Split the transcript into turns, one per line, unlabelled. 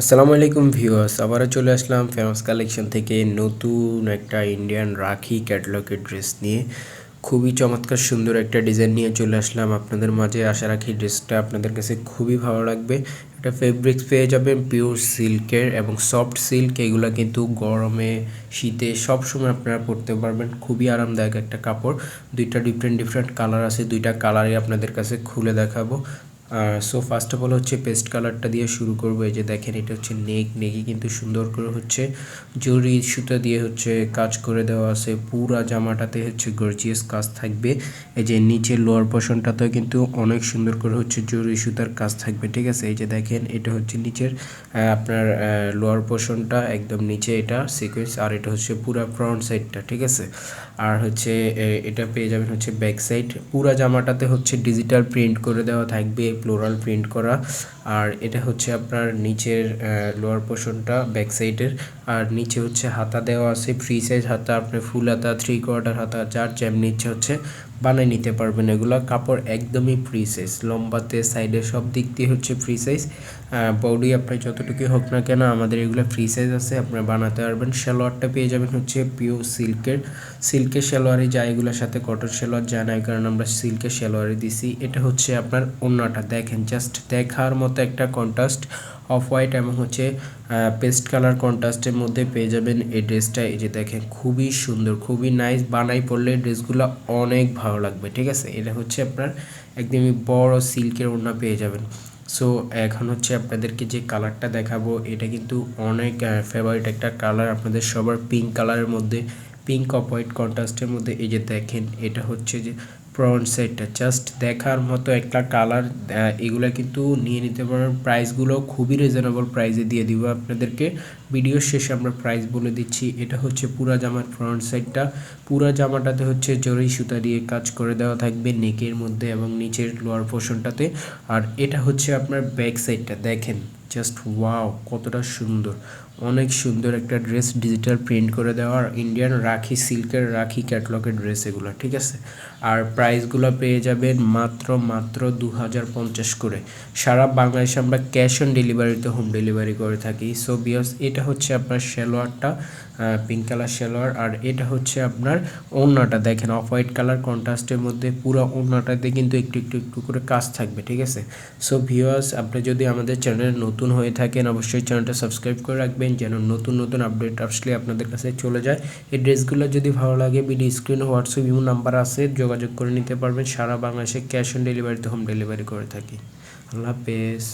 আসসালামু আলাইকুম ভিউয়ার্স, আবারও চলে আসলাম ফেমাস কালেকশন থেকে নতুন একটা ইন্ডিয়ান রাখি ক্যাটলগের ড্রেস নিয়ে। খুবই চমৎকার সুন্দর একটা ডিজাইন নিয়ে চলে আসলাম। আপনাদের মাঝে আশা রাখি ড্রেসটা আপনাদের কাছে খুবই ভালো লাগবে। এটা ফেব্রিক্স পেয়ে যাবেন পিওর সিল্কের এবং সফট সিল্ক এগুলো কিন্তু গরমে, শীতে সব সময় আপনারা পরতে পারবেন। খুবই আরামদায়ক একটা কাপড়। দুইটা ডিফারেন্ট ডিফারেন্ট কালার আছে। দুইটা কালারই আপনাদের কাছে খুলে দেখাবো। সো ফার্স্ট অফ অল হচ্ছে পেস্ট কালারটা দিয়ে শুরু করব। এই যে দেখেন, এটা হচ্ছে নেক নেকি কিন্তু সুন্দর করে হচ্ছে জরি সুতা দিয়ে হচ্ছে কাজ করে দেওয়া আছে। পুরা জামাটাতে হচ্ছে গর্জিয়াস কাজ থাকবে। এই যে নিচের লোয়ার পোর্শনটাতেও কিন্তু অনেক সুন্দর করে হচ্ছে জরি সুতার কাজ থাকবে, ঠিক আছে? এই যে দেখেন, এটা হচ্ছে নিচের আপনার লোয়ার পোর্শনটা একদম নিচে এটা সিকোয়েন্স আর এটা হচ্ছে পুরা ফ্রন্ট সাইডটা ঠিক আছে? আর হচ্ছে এটা পেয়ে যাবেন হচ্ছে ব্যাক সাইড পুরা জামাটাতে হচ্ছে ডিজিটাল প্রিন্ট করে দেওয়া থাকবে। ফ্লোরাল প্রিন্ট করা। আর এটা হচ্ছে আপনার নিচের লোয়ার পোর্শনটা ব্যাক সাইডের আর নিচে হচ্ছে হাতা দেওয়া আছে। ফ্রি সাইজ হাতা, আপনার ফুল হাতা থ্রি কোয়ার্টার হাতা যার যেমনি ইচ্ছে হচ্ছে। বানিয়ে নিতে পারবেন। এগুলো কাপড় একদমই ফ্রি সাইজ লম্বাতে সাইডে সব দিক দিয়ে হচ্ছে ফ্রি সাইজ বডি আপনার যতটুকু হোক না কেন, আমাদের এগুলো ফ্রি সাইজ আছে। আপনারা বানাতে পারবেন। সালোয়ারটা পেয়ে যাবেন হচ্ছে পিওর সিল্কের সিল্কের সালোয়ারই যায় এগুলোর সাথে কটন সালোয়ার যায় না কারণ আমরা সিল্কের সালোয়ারে দিছি। এটা হচ্ছে আপনার অন্যটা দেখেন জাস্ট দেখার মতো একটা কন্ট্রাস্ট অফ হোয়াইট এবং হচ্ছে পেস্ট কালার কন্ট্রাস্টের মধ্যে পেয়ে যাবেন এই ড্রেসটা। এই যে দেখেন, খুবই সুন্দর, খুবই নাইস বানাই পড়লে ড্রেসগুলো অনেক ভালো লাগবে, ঠিক আছে? এটা হচ্ছে আপনার একদমই বড় সিল্কের ওড়না পেয়ে যাবেন। সো এখন হচ্ছে আপনাদেরকে যে কালারটা দেখাবো, এটা কিন্তু অনেক ফেভারিট একটা কালার আপনাদের সবার পিঙ্ক কালারের মধ্যে পিঙ্ক অফ হোয়াইট কন্ট্রাস্টের মধ্যে। এই যে দেখেন, এটা হচ্ছে যে ফ্রন্ট সাইডটা জাস্ট দেখার মতো একটা কালার এগুলো কিন্তু নিয়ে নিতে পারেন। প্রাইসগুলো খুবই রিজনেবল প্রাইসে দিয়ে দিব আপনাদেরকে। ভিডিওর শেষে আমরা প্রাইস বলে দিচ্ছি। এটা হচ্ছে পুরা জামার ফ্রন্ট সাইডটা পুরা জামাটাতে হচ্ছে জরি সুতা দিয়ে কাজ করে দেওয়া থাকবে নেকের মধ্যে এবং নিচের লোয়ার পোর্শনটাতে আর এটা হচ্ছে আপনার ব্যাক সাইডটা দেখেন জাস্ট ওয়াও কতটা সুন্দর। অনেক সুন্দর একটা ড্রেস ডিজিটাল প্রিন্ট করে দেওয়া। আর ইন্ডিয়ান রাখি সিল্কের রাখি ক্যাটলগের ড্রেস এগুলো, ঠিক আছে? আর প্রাইসগুলো পেয়ে যাবেন মাত্র মাত্র দু হাজার পঞ্চাশ করে। সারা বাংলাদেশে আমরা ক্যাশ অন ডেলিভারিতে হোম ডেলিভারি করে থাকি। সো বিয়স এটা হচ্ছে আপনার শেলোয়ারটা পিঙ্ক কালার শেলোয়ার আর এটা হচ্ছে আপনার ওড়নাটা। দেখেন অফ হোয়াইট কালার কন্ট্রাস্টের মধ্যে পুরো ওড়নাটাতে কিন্তু একটু একটু একটু করে কাজ থাকবে, ঠিক আছে? সো ভিওয়ার্স আপনি যদি আমাদের চ্যানেলে নতুন হয়ে থাকেন, অবশ্যই চ্যানেলটা সাবস্ক্রাইব করে রাখবেন, যেন নতুন নতুন আপডেট আসলে আপনাদের কাছে চলে যায়। এই ড্রেসগুলো যদি ভালো লাগে video screen WhatsApp you number আছে যোগাযোগ করে নিতে পারবেন। সারা বাংলাদেশে ক্যাশ অন ডেলিভারিতে হোম ডেলিভারি করে থাকি। আল্লাহ হাফেজ।